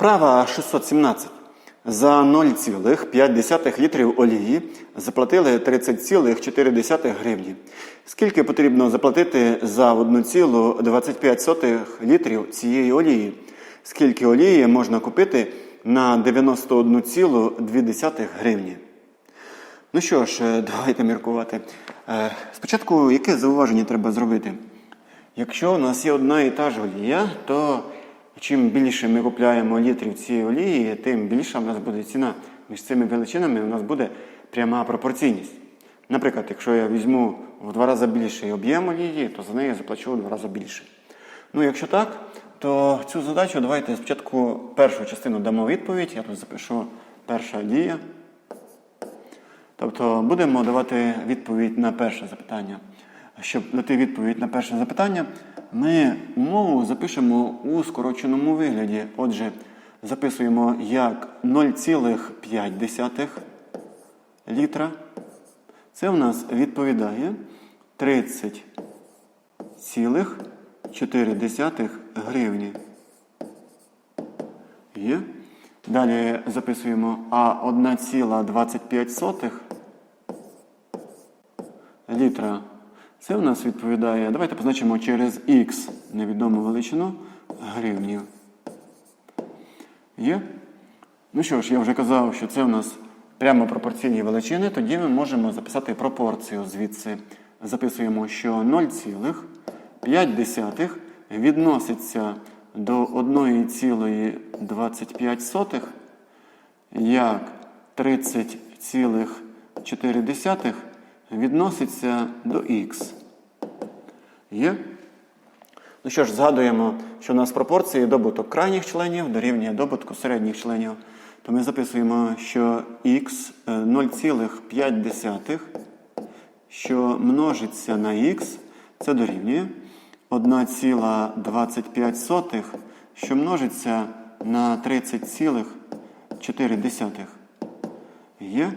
Вправа 617. За 0,5 літрів олії заплатили 30,4 гривні. Скільки потрібно заплатити за 1,25 літрів цієї олії? Скільки олії можна купити на 91,2 гривні? Ну що ж, е, давайте міркувати. Е, Спочатку, яке зауваження треба зробити? Якщо у нас є одна і та ж олія, то чим більше ми купляємо літрів цієї олії, тим більша в нас буде ціна. Між цими величинами у нас буде пряма пропорційність. Наприклад, якщо я візьму в два рази більший об'єм олії, то за неї я заплачу в два рази більше. Ну, якщо так, то цю задачу давайте спочатку першу частину дамо відповідь. Я тут запишу перша дія. Тобто будемо давати відповідь на перше запитання. Щоб дати відповідь на перше запитання, ми умову запишемо у скороченому вигляді. Отже, записуємо як 0,5 літра. Це у нас відповідає 30,4 гривні. Є. Далі записуємо А 1,25 літра. Це у нас відповідає. Давайте позначимо через Х невідому величину гривнів. Є? Ну що ж, я вже казав, що це у нас прямо пропорційні величини, тоді ми можемо записати пропорцію звідси. Записуємо, що 0,5 відноситься до 1,25 як 30,4 відноситься до х. Є? Ну що ж, згадуємо, що у нас пропорції добуток крайніх членів дорівнює добутку середніх членів. То ми записуємо, що х 0,5, що множиться на х, це дорівнює 1,25, що множиться на 30,4. Є?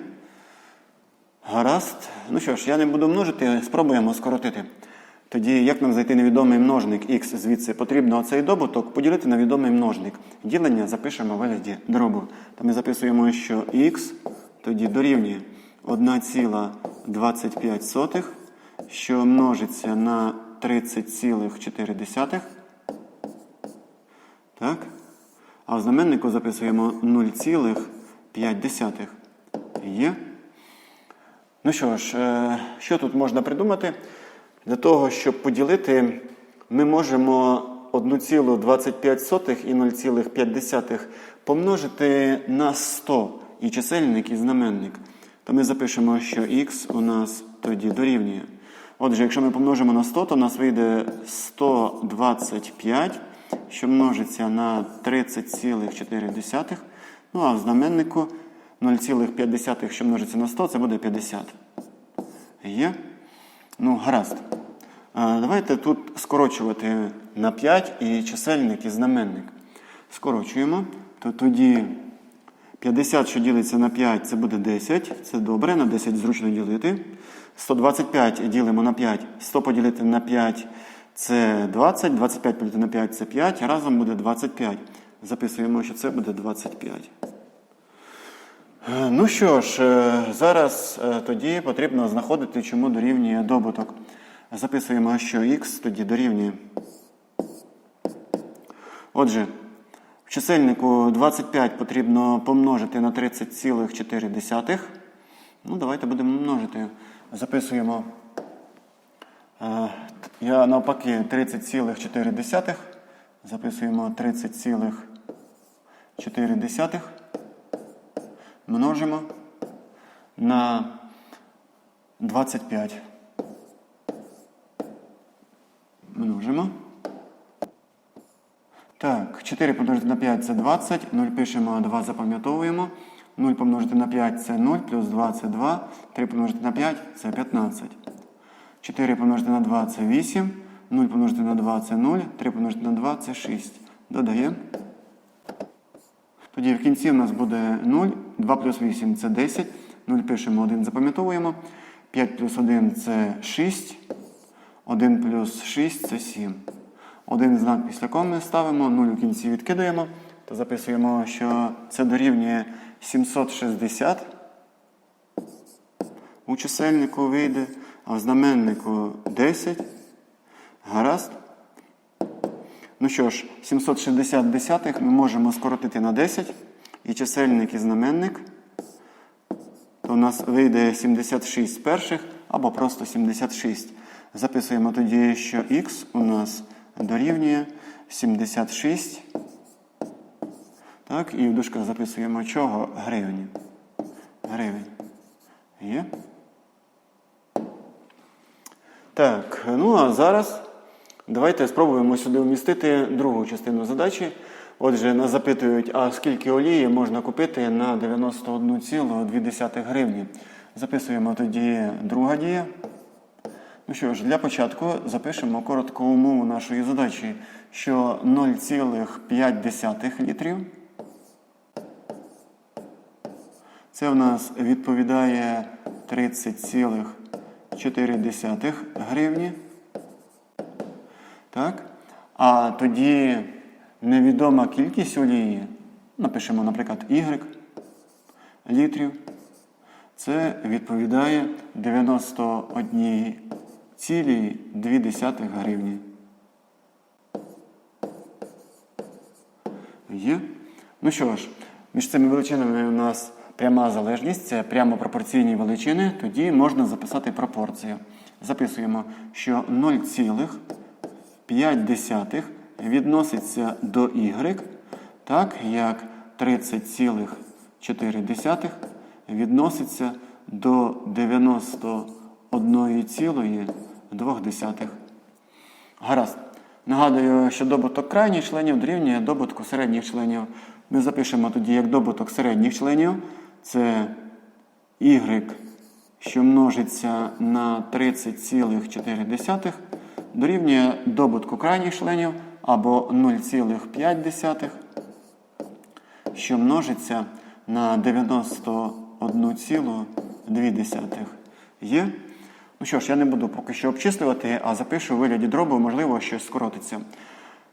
Гаразд. Ну що ж, я не буду множити, спробуємо скоротити. Тоді, як нам знайти невідомий множник х звідси, потрібно оцей добуток поділити на відомий множник. Ділення запишемо в вигляді дробу. То ми записуємо, що х тоді дорівнює 1,25, що множиться на 30,4. Так? А в знаменнику записуємо 0,5. Є? Ну що ж, е, що тут можна придумати? Для того, щоб поділити, ми можемо 1,25 і 0,5 помножити на 100 і чисельник, і знаменник. То ми запишемо, що х у нас тоді дорівнює. Отже, якщо ми помножимо на 100, то у нас вийде 125, що множиться на 30,4. Ну а в знаменнику 0,5, що множиться на 100, це буде 50. Є? Ну, гаразд. Давайте тут скорочувати на 5 і чисельник і знаменник. Скорочуємо. То тоді 50, що ділиться на 5, це буде 10. Це добре, на 10 зручно ділити. 125 ділимо на 5. 100 поділити на 5 це 20. 25 поділити на 5 це 5. Разом буде 25. Записуємо, що це буде 25. Е, Ну що ж, е, зараз е, тоді потрібно знаходити, чому дорівнює добуток. Записуємо, що х тоді дорівнює. Отже, в чисельнику 25 потрібно помножити на 30,4. Ну, давайте будемо множити. Записуємо. Я навпаки 30,4. Записуємо 30,4 множимо на 25. Множимо. Так, 4 помножити на 5 це 20. 0 пишемо, 2 запам'ятовуємо. 0 помножити на 5 це 0, плюс 2 це 2. 3 помножити на 5 це 15. 4 помножити на 2 це 8. 0 помножити на 2 це 0. 3 помножити на 2 це 6. Додаємо. Тоді в кінці в нас буде 0, 2 плюс 8 це 10, 0 пишемо 1, запам'ятовуємо. 5 плюс 1 це 6, 1 плюс 6 це 7. Один знак після коми ставимо, 0 в кінці відкидаємо, то записуємо, що це дорівнює 760. У чисельнику вийде, а в знаменнику 10. Гаразд. Ну що ж, 760 десятих ми можемо скоротити на 10. І чисельник і знаменник. То у нас вийде 76 перших або просто 76. Записуємо тоді, що х у нас дорівнює 76. Так, і в дужках записуємо чого? Гривень. Гривень. Є. Так, ну а зараз давайте спробуємо сюди вмістити другу частину задачі. Отже, нас запитують, а скільки олії можна купити на 91,2 гривні. Записуємо тоді друга дія. Ну що ж, для початку запишемо коротку умову нашої задачі, що 0,5 літрів. Це в нас відповідає 30,4 гривні. Так? А тоді невідома кількість олії, напишемо, наприклад, Y літрів. Це відповідає 91,2 гривні. Є? Ну що ж, між цими величинами у нас пряма залежність, це прямо пропорційні величини, тоді можна записати пропорцію. Записуємо, що 0,5 відноситься до y, так як 30,4 відноситься до 91,2. Гаразд. Нагадую, що добуток крайніх членів дорівнює добутку середніх членів. Ми запишемо тоді як добуток середніх членів. Це y, що множиться на 30,4, дорівнює добутку крайніх членів або 0,5, що множиться на 91,2. Є? Ну що ж, я не буду поки що обчислювати, а запишу у вигляді дробу, можливо, щось скоротиться.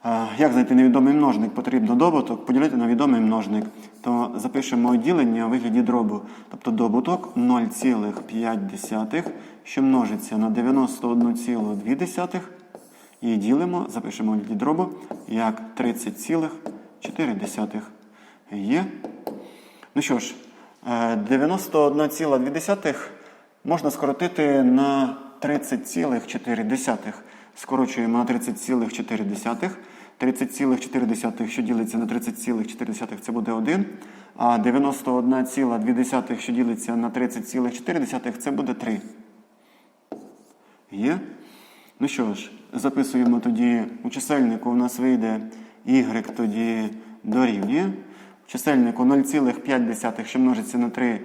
Е, Як знайти невідомий множник? Потрібно добуток поділити на відомий множник. То запишемо ділення у вигляді дробу. Тобто добуток 0,5, що множиться на 91,2. І ділимо, запишемо у вигляді дробу як 30,4. Є. Ну що ж, е, 91,2 можна скоротити на 30,4. Скорочуємо на 30,4. 30,4, що ділиться на 30,4, це буде 1. А 91,2, що ділиться на 30,4, це буде 3. Є? Ну що ж, записуємо тоді у чисельнику у нас вийде y тоді дорівнює. В чисельнику 0,5, що множиться на 3,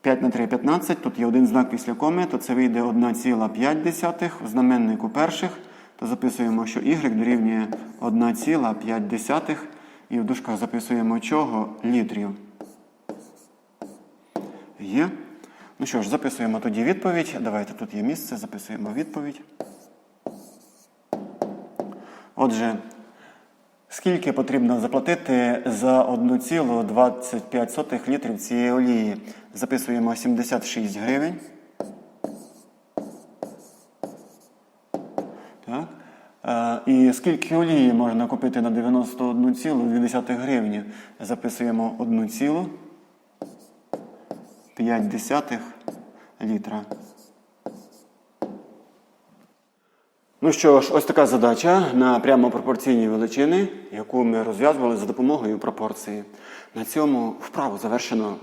5 на 3 15. Тут є один знак після коми, то це вийде 1,5 в знаменнику перших. То записуємо, що y дорівнює 1,5. І в дужках записуємо чого? Літрів. Є. Ну що ж, записуємо тоді відповідь. Давайте тут є місце, записуємо відповідь. Отже, скільки потрібно заплатити за 1,25 літрів цієї олії? Записуємо 76 гривень. Так. Е, І скільки олії можна купити на 91,2 гривні? Записуємо 1,5 літра. Ну що ж, ось така задача на прямо пропорційні величини, яку ми розв'язували за допомогою пропорції. На цьому вправу завершено.